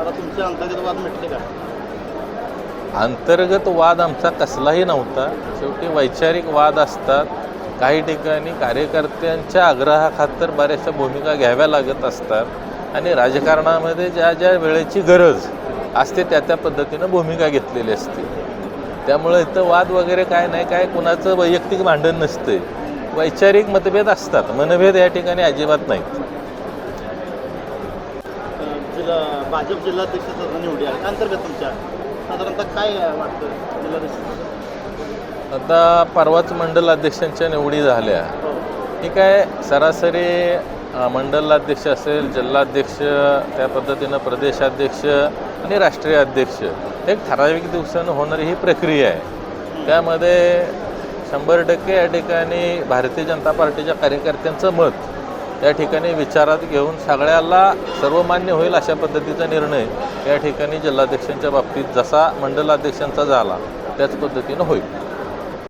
अंतर्गत वाद मिटले का? अंतर्गत वाद आमचा कसलाही नव्हता. शेवटी वैचारिक वाद असतात. काही ठिकाणी कार्यकर्त्यांच्या आग्रहाखातर बऱ्याचशा भूमिका घ्याव्या लागत असतात. आणि राजकारणामध्ये ज्या ज्या वेळेची गरज असते त्या त्या पद्धतीनं भूमिका घेतलेली असते. त्यामुळे इथं वाद वगैरे काय नाही काय कुणाचं वैयक्तिक भांडण नसते वैचारिक मतभेद असतात. मनभेद या ठिकाणी अजिबात नाहीत. जिल्हा भाजप जिल्हाध्यक्षाचा निवडी आहे अंतर्गत तुमच्या साधारणतः काय वाटतं जिल्हाध्यक्ष? आता परवाच मंडल अध्यक्षांच्या निवडी झाल्या. हो. ठीक आहे सरासरी मंडलाध्यक्ष असेल जिल्हाध्यक्ष त्या पद्धतीनं प्रदेशाध्यक्ष आणि राष्ट्रीय अध्यक्ष. एक ठराविक दिवसानं होणारी ही प्रक्रिया आहे. त्यामध्ये शंभर टक्के या ठिकाणी भारतीय जनता पार्टीच्या कार्यकर्त्यांचं मत त्या ठिकाणी विचारात घेऊन सगळ्याला सर्वमान्य होईल अशा पद्धतीचा निर्णय या ठिकाणी जिल्हाध्यक्षांच्या बाबतीत जसा मंडलाध्यक्षांचा झाला त्याच पद्धतीनं होईल.